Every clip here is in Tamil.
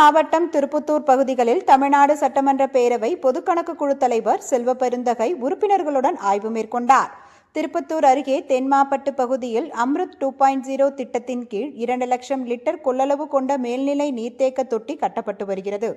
மாவட்டம் திருப்புத்தூர் பகுதிகளில் தமிழ்நாடு சட்டமன்ற பேரவை பொதுக்கணக்கு குழு தலைவர் செல்வ பெருந்தகை உறுப்பினர்களுடன் ஆய்வு மேற்கொண்டார். திருப்பத்தூர் அருகே தென்மாப்பட்டு பகுதியில் அம்ருத் டூ பாயிண்ட் ஜீரோ திட்டத்தின் கீழ் இரண்டு லட்சம் லிட்டர் கொள்ளளவு கொண்ட மேல்நிலை நீர்த்தேக்க தொட்டி கட்டப்பட்டு வருகிறது.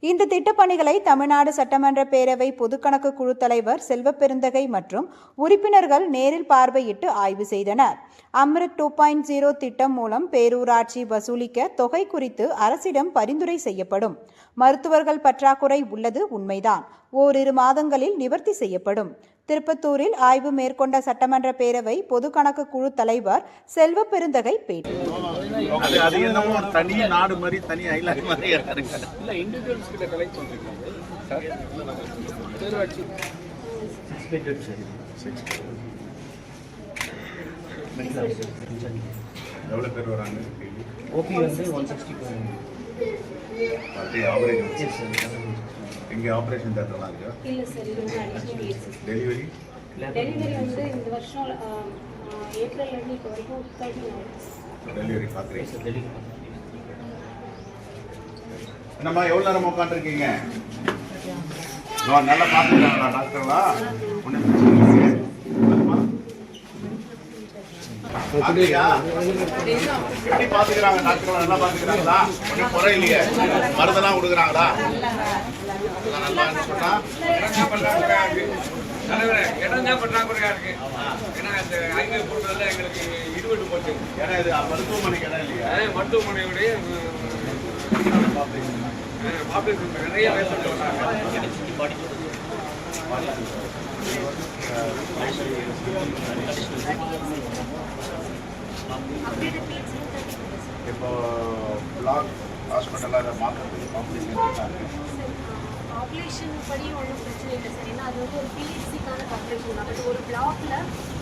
இந்த திட்டப்பணிகளை தமிழ்நாடு சட்டமன்ற பேரவை பொதுக்கணக்கு குழு தலைவர் செல்வப்பெருந்தகை மற்றும் உறுப்பினர்கள் நேரில் பார்வையிட்டு ஆய்வு செய்தனர். அம்ருத் டூ பாயிண்ட் ஜீரோ திட்டம் மூலம் பேரூராட்சி வசூலிக்க தொகை குறித்து அரசிடம் பரிந்துரை செய்யப்படும். மருத்துவர்கள் பற்றாக்குறை உள்ளது உண்மைதான். ஓரிரு மாதங்களில் நிவர்த்தி செய்யப்படும். திருப்பத்தூரில் ஆய்வு மேற்கொண்ட சட்டமன்ற பேரவை பொது கணக்கு குழு தலைவர் செல்வ பெருந்தகை பேட்டி. அது அது என்னமோ ஒரு தனி நாடு மாதிரி தனி ஐலாண்ட் மாதிரி இருக்கு இல்ல இண்டிவிஜுவல்ஸ் கிட்ட கலெக்ட் பண்றீங்க சார்? பேரூராட்சி. எவ்வளோ பேர் வராங்க? ஓபி வந்து ஒன் சிக்ஸ்டி ஆப்ரேஷன் இங்கே ஆப்ரேஷன் தேட்டர்லாம் இருக்கா? இல்லை சார் இது வந்து அடிஷ்னல் டெலிவரி டெலிவரி வந்து இந்த வருஷம் ஏப்ரல்லேருந்து இப்போ வரைக்கும் தேர்ட்டின் ஆயிடுச்சு டெலிவரி பார்க்குறீங்க. என்னம்மா எவ்வளோ நேரம் உட்காந்துருக்கீங்க நல்லா பார்த்துக்கிறாங்களா டாக்டர்லாம். ஒன்றும் பிரச்சனை எப்படி பார்த்துக்கிறாங்க டாக்டர்லாம் நல்லா பார்த்துக்கிறாங்களா ஒன்றும் குறை இல்லையே. மருந்தெல்லாம் கொடுக்குறாங்களா? நல்லா சொன்னா தலைவரே இடம் தான் பற்றாக்குறையா இருக்கு. ஏன்னா இந்த ஐநூறு பொருட்கள் எங்களுக்கு இருபது போச்சு. ஏன்னா இது மருத்துவமனைக்கு இடம் இல்லையா? மருத்துவமனையுடைய பாப்புலேஷன் நிறைய பேர் வராங்க இப்போ பிளாக் ஹாஸ்பிட்டலில் அதை மாற்றுறதுக்கு காம்படிஷன் இருக்காங்க பாப்புலேஷன் படி ஒன்றும் பிரச்சனை இல்லை சார். ஏன்னா அது வந்து ஒரு பிஹெச்சிக்கான பாப்புலேஷன் தான். பட் ஒரு பிளாக்ல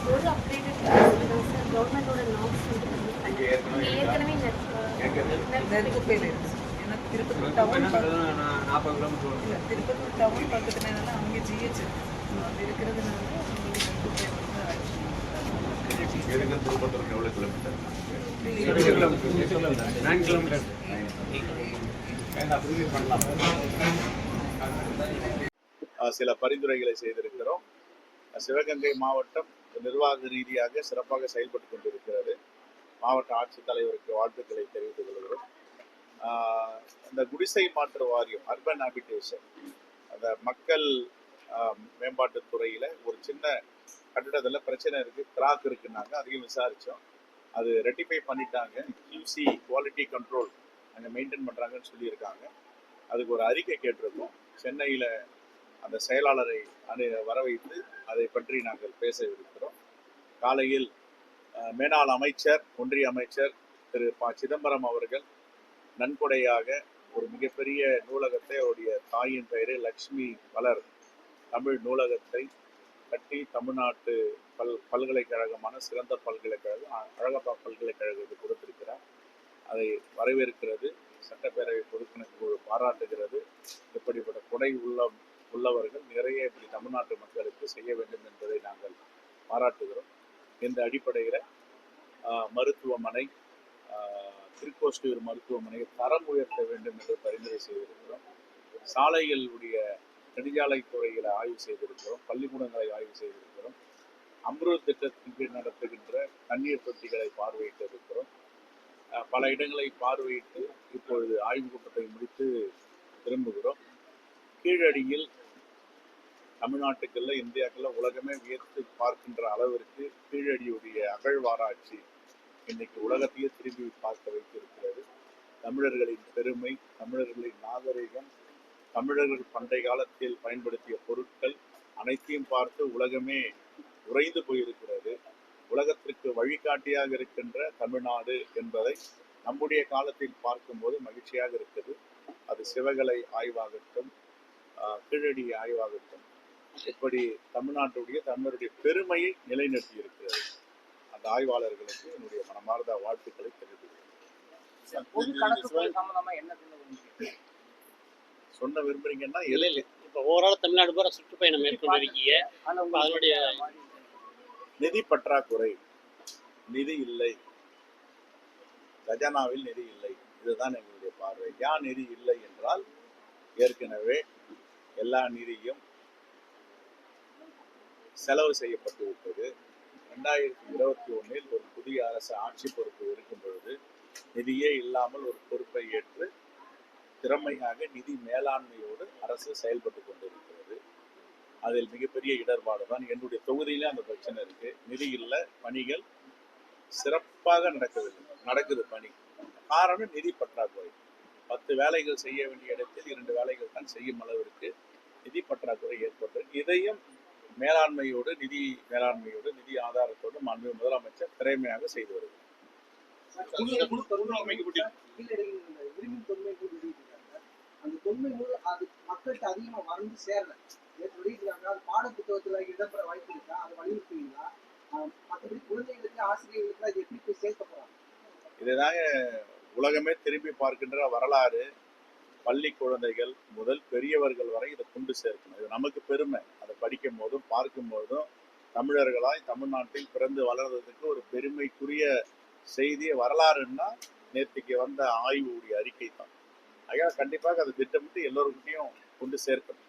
ஒரு அப்டேட்டட் தான் சார். கவர்மெண்டோட நார்ம்ஸ் வந்து ஏற்கனவே நெருப்பு பேர் திருப்பத்தூர் டவுன் பக்கத்துல நாற்பது கிலோமீட்டர் இல்ல, திருப்பத்தூர் டவுன் பக்கத்துல அங்கே ஜிஹெச் அது இருக்கிறதுனால உங்களுக்கு நெருப்பு பேர் வந்து ஆயிடுச்சு. எதுக்கு திருப்பத்தூருக்கு எவ்வளோ கிலோமீட்டர் நைன் கிலோமீட்டர் அஹ் சில பரிந்துரைகளை செய்திருக்கிறோம். சிவகங்கை மாவட்டம் நிர்வாக ரீதியாக சிறப்பாக செயல்பட்டு கொண்டிருக்கிறது. மாவட்ட ஆட்சித்தலைவருக்கு வாழ்த்துக்களை தெரிவித்துக் கொள்கிறோம். ஆஹ் இந்த குடிசை மாற்று வாரியம் அர்பன் ஹாபிடேஷன் அந்த மக்கள் மேம்பாட்டுத் துறையில ஒரு சின்ன கட்டிடத்தில் பிரச்சனை இருக்கு. கிராக் இருக்குன்னாங்க. அதையும் விசாரித்தோம் அது ரெட்டிஃபை பண்ணிட்டாங்க. கியூசி குவாலிட்டி கண்ட்ரோல் அங்கே மெயின்டைன் பண்ணுறாங்கன்னு சொல்லியிருக்காங்க. அதுக்கு ஒரு அறிக்கை கேட்டிருக்கோம். சென்னையில் அந்த செயலாளரை அனு வர வைத்து அதை பற்றி நாங்கள் பேச இருக்கிறோம். காலையில் மேனாள் அமைச்சர் ஒன்றிய அமைச்சர் திரு. ப. சிதம்பரம் அவர்கள் நன்கொடையாக ஒரு மிகப்பெரிய நூலகத்தை அவருடைய தாயின் பெயரு லக்ஷ்மி வளர் தமிழ் நூலகத்தை கட்டி தமிழ்நாட்டு பல் பல்கலைக்கழகமான சிறந்த பல்கலைக்கழகம் அழகப்பா பல்கலைக்கழகத்துக்கு கொடுத்திருக்கிறார். அதை வரவேற்கிறது. சட்டப்பேரவை பொதுக்கணக்கு குழு பாராட்டுகிறது. இப்படிப்பட்ட கொடை உள்ள உள்ளவர்கள் நிறைய இப்படி தமிழ்நாட்டு மக்களுக்கு செய்ய வேண்டும் என்பதை நாங்கள் பாராட்டுகிறோம். இந்த அடிப்படையில் மருத்துவமனை ஆஹ், திருக்கோஷ்டியூர் மருத்துவமனையை தரம் உயர்த்த வேண்டும் என்று பரிந்துரை செய்திருக்கிறோம். சாலைகளுடைய நெடுஞ்சாலைத்துறையில் ஆய்வு செய்திருக்கிறோம் பள்ளிக்கூடங்களை ஆய்வு செய்திருக்கிறோம். அம்ருத் திட்டத்தின் கீழ் நடத்துகின்ற தண்ணீர் தொட்டிகளை பார்வையிட்டு இருக்கிறோம் பல இடங்களை பார்வையிட்டு இப்பொழுது ஆய்வு கூட்டத்தை முடித்து திரும்புகிறோம். கீழடியில் தமிழ்நாட்டுக்குள்ள இந்தியாக்குள்ள உலகமே வியத்து பார்க்கின்ற அளவிற்கு கீழடியுடைய அகழ்வாராய்ச்சி இன்னைக்கு உலகத்தையே திரும்பி பார்க்க வைத்திருக்கிறது. தமிழர்களின் பெருமை தமிழர்களின் நாகரிகம் தமிழர்கள் பண்டை காலத்தில் பயன்படுத்திய பொருட்கள் அனைத்தையும் பார்த்து உலகமே உறைந்து போயிருக்கிறது. உலகத்திற்கு வழிகாட்டியாக இருக்கின்ற தமிழ்நாடு என்பதை நம்முடைய காலத்தில் பார்க்கும்போது மகிழ்ச்சியாக இருக்குது. அது சிவகலை ஆய்வாகட்டும் கீழடி ஆய்வாகட்டும் இப்படி தமிழ்நாட்டுடைய தமிழருடைய பெருமையை நிலைநிறுத்தி இருக்கிறது அந்த ஆய்வாளர்களுக்கு என்னுடைய மனமார்ந்த வாழ்த்துக்களை தெரிவித்துக்கிறேன் பொது கணக்கு சம்பந்தமா என்ன சொல்ல விரும்புறீங்க? சொன்ன விரும்புறீங்கன்னா இல்ல இல்ல. இப்ப ஓவரால் தமிழ்நாடு பூரா சுற்றுப்பயணம் மேற்கொண்டிருக்கீங்க. அதனுடைய நிதி பற்றாக்குறை. நிதி இல்லை. கஜானாவில் நிதி இல்லை. இதுதான் எங்களுடைய பார்வை. ஏன் நிதி இல்லை என்றால் ஏற்கனவே எல்லா நிதியும் செலவு செய்யப்பட்டு விட்டது. ரெண்டாயிரத்தி இருபத்தி ஒன்றில் ஒரு புதிய அரசு ஆட்சி பொறுப்பு இருக்கும் பொழுது நிதியே இல்லாமல் ஒரு பொறுப்பை ஏற்று திறமையாக நிதி மேலாண்மையோடு அரசு செயல்பட்டு கொண்டிருக்கிறது. அதில் மிகப்பெரிய இடர்பாடு தான். என்னுடைய தொகுதியிலே அந்த பிரச்சனை இருக்கு. நிதி இல்லை பணிகள் சிறப்பாக நடக்கவில்லை நடக்குது பணி. காரணம் நிதி பற்றாக்குறை. பத்து வேலைகள் செய்ய வேண்டிய இடத்தில் இரண்டு வேலைகள் தான் செய்யும் அளவிற்கு நிதி பற்றாக்குறை ஏற்பட்டது இதையும் மேலாண்மையோடு நிதி மேலாண்மையோடு நிதி ஆதாரத்தோடு மாண்பு முதலமைச்சர் திறமையாக செய்து வருகிறார் விரும்பின் தொன்மை நூல் வெளியிட்டிருக்காங்க அந்த தொன்மை நூல் அது மக்கள்கிட்ட அதிகமா வந்து சேரல. நேற்று அது பாட இடம்பெற வாய்ப்பு இருக்கா? அதை வலியுறுத்துவீங்களா? மற்றபடி குழந்தைகளுக்கு ஆசிரியர்களுக்கு அது எப்படி போய் சேர்க்க போறாங்க? இதுதாங்க உலகமே திரும்பி பார்க்கின்ற வரலாறு. பள்ளி குழந்தைகள் முதல் பெரியவர்கள் வரை இதை கொண்டு சேர்க்கணும். இது நமக்கு பெருமை. அதை படிக்கும் போதும் பார்க்கும் போதும் தமிழர்களாய் தமிழ்நாட்டில் பிறந்து வளர்றதுக்கு ஒரு பெருமைக்குரிய செய்தி வரலாறுன்னா நேற்றுக்கு வந்த ஆய்வுடைய அறிக்கை தான். ஐயா கண்டிப்பாக அதை திட்டமிட்டு எல்லோருக்கிட்டையும் கொண்டு சேர்க்கணும்.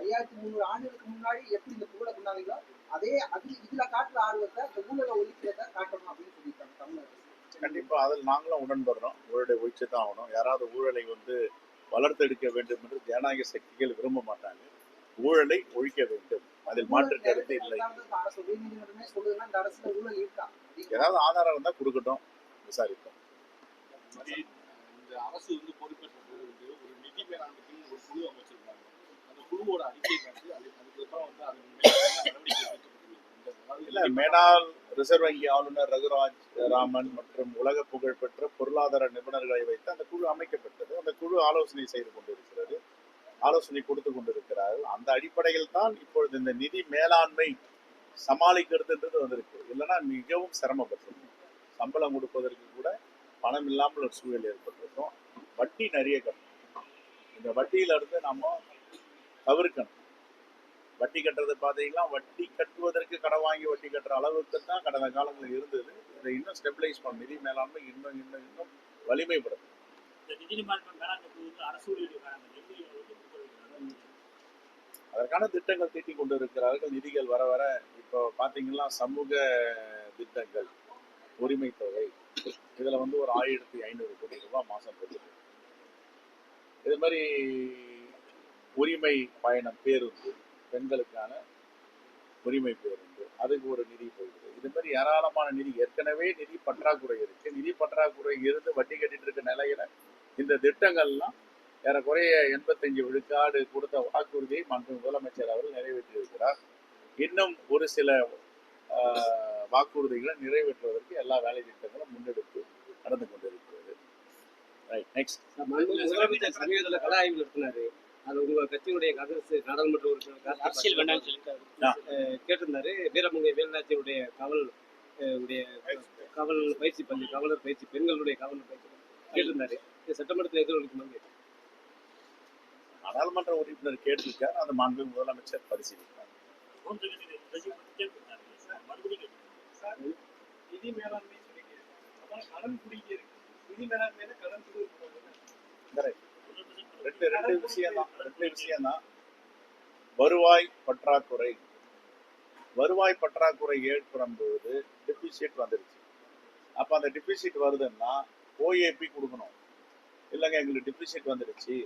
ஐயாயிரத்தி முந்நூறு ஆண்டுகளுக்கு முன்னாடி எப்படி இந்த புகழை கொண்டாங்களோ அதே அது இதுல காட்டுற ஆர்வத்தை இந்த ஊழலை ஒழிக்கிறத காட்டணும் அப்படின்னு சொல்லியிருக்காங்க தமிழக. கண்டிப்பா அதில் நாங்களும் உடன்படுறோம். ஊழலை ஒழிச்சு தான் ஆகணும். யாராவது ஊழலை வந்து வளர்த்தெடுக்க வேண்டும் என்று ஜனநாயக சக்திகள் விரும்ப மாட்டாங்க. ஊழலை ஒழிக்க வேண்டும். அதில் மாற்று கருத்து இல்லை. அரசு இந்த ஏதாவது ஆதாரம் இருந்தால் கொடுக்கட்டும் விசாரிப்போம். இந்த அரசு வந்து பொறுப்பேற்ற ஒரு நிதி மேலாண்மைக்கு ஒரு குழு அமைச்சிருக்காங்க அந்த குழுவோட அறிக்கை வந்து அதுக்கப்புறம் வந்து அது இல்ல மேடால் ரிசர்வ் வங்கி ஆளுநர் ரகுராஜ் ராமன் மற்றும் உலக புகழ்பெற்ற பொருளாதார நிபுணர்களை வைத்து அந்த குழு அமைக்கப்பட்டது. அந்த குழு ஆலோசனை செய்து கொண்டிருக்கிறது. ஆலோசனை கொடுத்து கொண்டிருக்கிறார்கள். அந்த அடிப்படையில் தான் இப்பொழுது இந்த நிதி மேலாண்மை சமாளிக்கிறதுன்றது வந்திருக்கு. இல்லைன்னா மிகவும் சிரமப்பட்டிருக்கும். சம்பளம் கொடுப்பதற்கு கூட பணம் இல்லாமல் ஒரு சூழல் ஏற்பட்டிருக்கும். வட்டி நிறைய கட்டணும். இந்த வட்டியில இருந்து நம்ம தவிர்க்கணும். வட்டி கட்டுறது பார்த்தீங்கன்னா வட்டி கட்டுவதற்கு கடன் வாங்கி வட்டி கட்டுற அளவுக்கு தான் கடந்த காலங்களில் இருந்தது. இதை இன்னும் ஸ்டெபிலைஸ் பண்ணும் நிதி மேலாண்மை இன்னும் இன்னும் இன்னும் வலிமைப்படும் இந்த நிதி மேலாண்மை மேலாண்மை குழு அரசு ஊழியர்களுக்கான அந்த நிதி வந்து கொடுக்கறது. அதற்கான திட்டங்கள் தீட்டிக் கொண்டு இருக்கிறார்கள் நிதிகள் வர வர இப்போ பார்த்தீங்கன்னா சமூக திட்டங்கள் உரிமை தொகை இதில் வந்து ஒரு ஆயிரத்தி ஐநூறு கோடி ரூபாய் மாதம் போகுது இது மாதிரி உரிமை பயணம் பேருந்து பெண்களுக்கான உரிமை பேருந்து அதுக்கு ஒரு நிதி போகுது இது மாதிரி ஏராளமான நிதி ஏற்கனவே நிதி பற்றாக்குறை இருக்கு. நிதி பற்றாக்குறை இருந்து வட்டி கட்டிட்டு இருக்க நிலையில இந்த திட்டங்கள்லாம் ஏறக்குறைய எண்பத்தஞ்சு விழுக்காடு கொடுத்த வாக்குறுதியை மாண்பு முதலமைச்சர் அவர்கள் நிறைவேற்றியிருக்கிறார். இன்னும் ஒரு சில ஆஹ், வாக்குறுதிகளை நிறைவேற்றுவதற்கு எல்லா வேலை திட்டங்களும் முன்னெடுப்பு நடந்து கொண்டிருக்கிறது. ரைட் நெக்ஸ்ட் முதலமைச்சர் சமீபத்தில் கல ஆய்வு நடத்தினாரு. அது உங்க கட்சியினுடைய காங்கிரஸ் நாடாளுமன்ற உறுப்பினர் அரசியல் அஹ் கேட்டிருந்தாரு. வீரமங்கை வேலுநாச்சியுடைய காவல் உடைய காவல் பயிற்சி பள்ளி காவலர் பயிற்சி பெண்களுடைய காவலர் பயிற்சி கேட்டிருந்தாரு. இது சட்டமன்றத்தில் எதிரொலிக்குமாங்க நாடாளுமன்ற உறுப்பினர் கேட்டிருக்கார். அந்த மாண்பு முதலமைச்சர் பரிசீலித்தார் ஹோம் செக்ரட்டரி ரஜினி கேட்டிருந்தாரு நிதி மேலாண்மை கடன் குடிக்க இருக்கு கடன் குடிக்க ரெண்டு ரெண்டு விஷயம் தான் ரெண்டு விஷயம் தான் வருவாய் பற்றாக்குறை. வருவாய் பற்றாக்குறை ஏற்படும் பொழுது டெபிசிட் வந்துருச்சு. அப்போ அந்த டெபிசிட் வருதுன்னா ஓஏபி கொடுக்கணும். இல்லைங்க எங்களுக்கு டெபிசிட் வந்துடுச்சு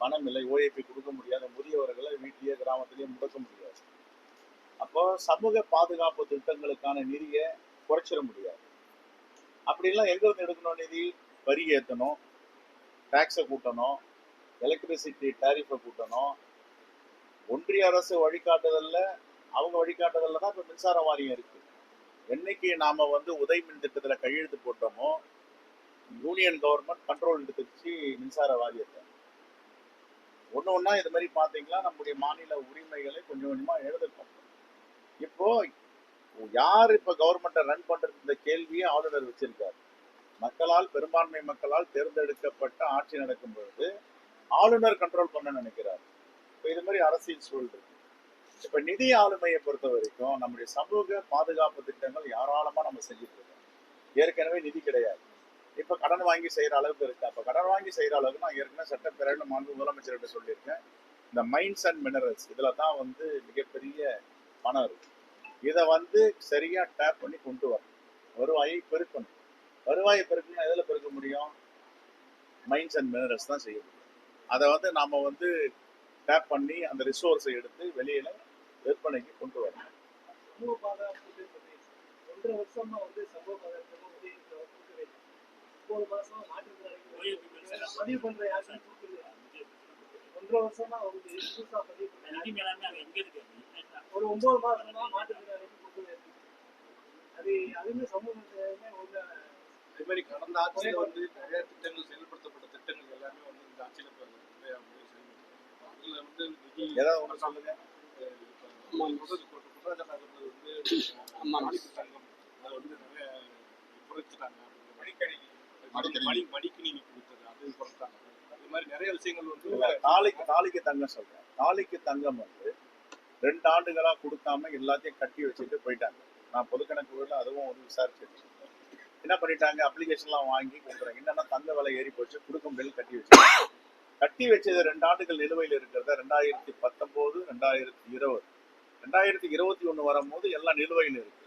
பணம் இல்லை ஓஏபி கொடுக்க முடியாத முதியவர்களை வீட்டிலேயே கிராமத்திலேயே முடக்க முடியாது. அப்போ சமூக பாதுகாப்பு திட்டங்களுக்கான நிதியை குறைச்சிட முடியாது. அப்படிலாம் எங்கிருந்து எடுக்கணும் நிதி? வரி ஏற்றணும் டேக்ஸை கூட்டணும் எலக்ட்ரிசிட்டி டேரிஃபை கூட்டணும். ஒன்றிய அரசு வழிகாட்டுதல்ல அவங்க வழிகாட்டுதல்ல தான் இப்போ மின்சார வாரியம் இருக்கு. என்னைக்கு நாம வந்து உதய் மின் திட்டத்தில் கையெழுத்து போட்டோமோ யூனியன் கவர்மெண்ட் கண்ட்ரோல் எடுத்துச்சு மின்சார வாரியத்தை. ஒன்று ஒன்றா இது மாதிரி பார்த்தீங்கன்னா நம்முடைய மாநில உரிமைகளை கொஞ்சம் கொஞ்சமாக எழுதிருக்கோம் இப்போ யார் இப்போ கவர்மெண்ட்டை ரன் பண்ணுறது இந்த கேள்வியை ஆளுநர் வச்சிருக்காரு? மக்களால் பெரும்பான்மை மக்களால் தேர்ந்தெடுக்கப்பட்ட ஆட்சி நடக்கும் பொழுது ஆளுநர் கண்ட்ரோல் பண்ண நினைக்கிறார். இப்போ இது மாதிரி அரசியல் சூழல் இருக்கு. இப்போ நிதி ஆளுமையை பொறுத்த வரைக்கும் நம்முடைய சமூக பாதுகாப்பு திட்டங்கள் ஏராளமாக நம்ம செஞ்சுட்டு இருக்கோம் ஏற்கனவே நிதி கிடையாது. இப்போ கடன் வாங்கி செய்கிற அளவுக்கு இருக்கு. அப்போ கடன் வாங்கி செய்கிற அளவுக்கு நான் ஏற்கனவே சட்டப்பேரவையில மாண்பு முதலமைச்சர்கிட்ட சொல்லியிருக்கேன். இந்த மைன்ஸ் அண்ட் மினரல்ஸ் இதில் தான் வந்து மிகப்பெரிய பணம் இருக்கு. இதை வந்து சரியாக டேப் பண்ணி கொண்டு வரணும். வருவாயை பெருக்கணும். வருவாயை பெருக்கணும் எதில் பெருக்க முடியும்? மைன்ஸ் அண்ட் மினரல்ஸ் தான் செய்ய முடியும். அதை வந்து நாம் வந்து டேப் பண்ணி அந்த ரிசோர்ஸை எடுத்து வெளியில் விற்பனைக்கு கொண்டு வரணும். ஒன்றரை வருஷமா வந்து சமூக பாதுகாப்பு வந்து இந்த கொடுக்கவே இல்லை. ஒன்பது மாசமா மாற்றுத்திறனாளிகள் பதிவு பண்ற இல்லை. ஒன்றரை வருஷமா வந்து புதுசா பதிவு இருக்கு ஒரு ஒன்பது மாசமா மாற்றுத்திறனாளிகள் கொடுக்கவே இல்லை. அது அதுவுமே சமூகத்துமே ஒண்ணு அதே மாதிரி கடந்த ஆட்சியில வந்து நிறைய திட்டங்கள் செயல்படுத்தப்பட்ட திட்டங்கள் எல்லாமே வந்து இந்த ஆட்சியில. அதுல வந்து நிதி ஏதாவது ஒண்ணு சொல்லுங்க. குற்றச்சாட்டு வந்து தங்கம். அதை வந்து நிறைய குறைச்சிட்டாங்க. மடிக்கணினி மடி மடிக்கணினி கொடுத்தது. அது குறைச்சிட்டாங்க இது மாதிரி நிறைய விஷயங்கள் வந்து தாலிக்கு தாலிக்கு தங்கம் சொல்றேன். தாலிக்கு தங்கம் வந்து ரெண்டு ஆண்டுகளா கொடுக்காம எல்லாத்தையும் கட்டி வச்சுட்டு போயிட்டாங்க. நான் பொதுக்கணக்கு அதுவும் வந்து விசாரிச்சிருக்கேன். என்ன பண்ணிட்டாங்க? அப்ளிகேஷன்லாம் வாங்கி கொடுக்குறாங்க. என்னன்னா தங்க விலை ஏறி போச்சு. கொடுக்க முடியல கட்டி வச்சு கட்டி வச்சது ரெண்டு ஆண்டுகள் நிலுவையில் இருக்கிறத ரெண்டாயிரத்தி பத்தொன்பது ரெண்டாயிரத்தி இருபது. ரெண்டாயிரத்தி இருபத்தி ஒண்ணு வரும்போது எல்லாம் நிலுவையில் இருக்கு.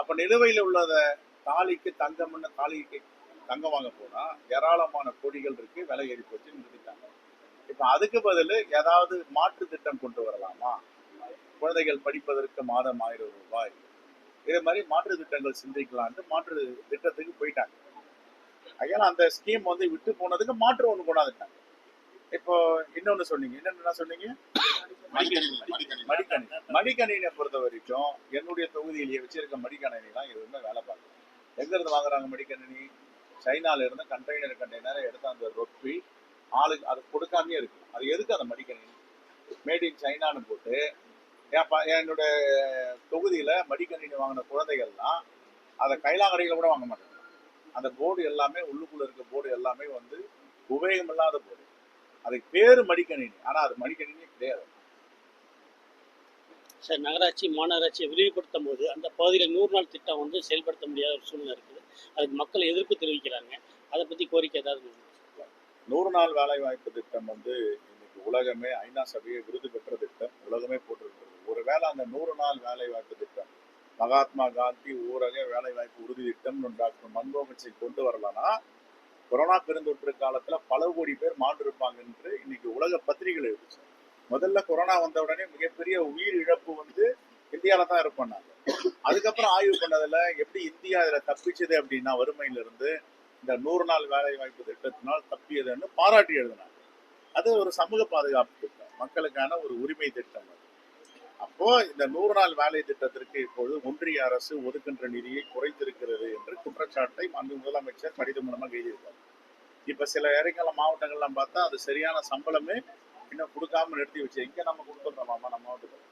அப்ப நிலுவையில் உள்ளத தாலிக்கு தங்கம்னு தாலிக்கு தங்கம் வாங்க போனா ஏராளமான கோடிகள் இருக்கு விலை ஏறி போச்சு நிறுத்திட்டாங்க. இப்ப அதுக்கு பதில் ஏதாவது மாற்று திட்டம் கொண்டு வரலாமா? குழந்தைகள் படிப்பதற்கு மாதம் ஆயிரம் ரூபாய். இதே மாதிரி மாற்று திட்டங்கள் சிந்திக்கலான்ட்டு மாற்று திட்டத்துக்கு போயிட்டாங்க. ஐயா அந்த ஸ்கீம் வந்து விட்டு போனதுக்கு மாற்று ஒண்ணு கொண்டாந்துட்டாங்க. இப்போ இன்னொன்னு சொன்னீங்க. என்னென்ன சொன்னீங்க? மடிக்கணினி. மடிக்கணினியை பொறுத்த வரைக்கும் என்னுடைய தொகுதியிலேயே வச்சிருக்க மடிக்கணினிலாம் எதுவுமே வேலை பார்க்கல. எங்க இருந்து வாங்குறாங்க மடிக்கணினி? சைனால இருந்து கண்டெய்னர் கண்டெய்னரை எடுத்து அந்த ரொப்பி ஆளுக்கு அது கொடுக்காமயே இருக்கு. அது எதுக்கு அதை மடிக்கணினி மேட் இன் சைனான்னு போட்டு என் ப- என்னோட தொகுதியில மடிக்கணினி வாங்கின குழந்தைகள்லாம் அதை கைலாங்கடையில் கூட வாங்க மாட்டாங்க. அந்த போர்டு எல்லாமே உள்ளுக்குள்ள இருக்க போர்டு எல்லாமே வந்து உபயோகம் இல்லாத போர்டு அதுக்கு பேரு மடிக்கணினி. ஆனா அது மடிக்கணினி கிடையாது. சார் நகராட்சி மாநகராட்சியை விரிவுபடுத்தும் போது அந்த பகுதியில் நூறு நாள் திட்டம் வந்து செயல்படுத்த முடியாத ஒரு சூழ்நிலை இருக்குது. அதுக்கு மக்கள் எதிர்ப்பு தெரிவிக்கிறாங்க. அதை பற்றி கோரிக்கை ஏதாவது நூறு நாள் வேலை வாய்ப்பு திட்டம் வந்து இன்னைக்கு உலகமே ஐநா சபையை விருது பெற்ற திட்டம். உலகமே போட்டிருக்கிறது. ஒருவேளை அந்த நூறு நாள் வேலை வாய்ப்பு திட்டம் மகாத்மா காந்தி ஊரக வேலை வாய்ப்பு உறுதி திட்டம் டாக்டர் மன்மோகன் சிங் கொண்டு வரலன்னா கொரோனா பெருந்தொற்று காலத்துல பல கோடி பேர் மாண்டிருப்பாங்க என்று இன்னைக்கு உலக பத்திரிகைகள் எழுதிச்சு. முதல்ல கொரோனா வந்த உடனே மிகப்பெரிய உயிர் இழப்பு வந்து இந்தியால தான் இருப்போம் நாங்கள் அதுக்கப்புறம் ஆய்வு பண்ணதுல எப்படி இந்தியா இதுல தப்பிச்சது அப்படின்னா வறுமையில இருந்து இந்த நூறு நாள் வேலை வாய்ப்பு திட்டத்தினால் தப்பியதுன்னு பாராட்டி எழுதினாங்க. அது ஒரு சமூக பாதுகாப்பு திட்டம். மக்களுக்கான ஒரு உரிமை திட்டம் அது. அப்போ இந்த நூறு நாள் வேலை திட்டத்திற்கு இப்பொழுது ஒன்றிய அரசு ஒதுக்கின்ற நிதியை குறைத்திருக்கிறது என்று குற்றச்சாட்டை மாண்பு முதலமைச்சர் கடிதம் மூலமாக எழுதியிருக்காரு. இப்ப சில இடங்கள்ல மாவட்டங்கள்லாம் பார்த்தா அது சரியான சம்பளமே இன்னும் கொடுக்காம நிறுத்தி வச்சு எங்க நம்ம கொடுத்துருந்தோமாமா நம்ம மாவட்டத்தில்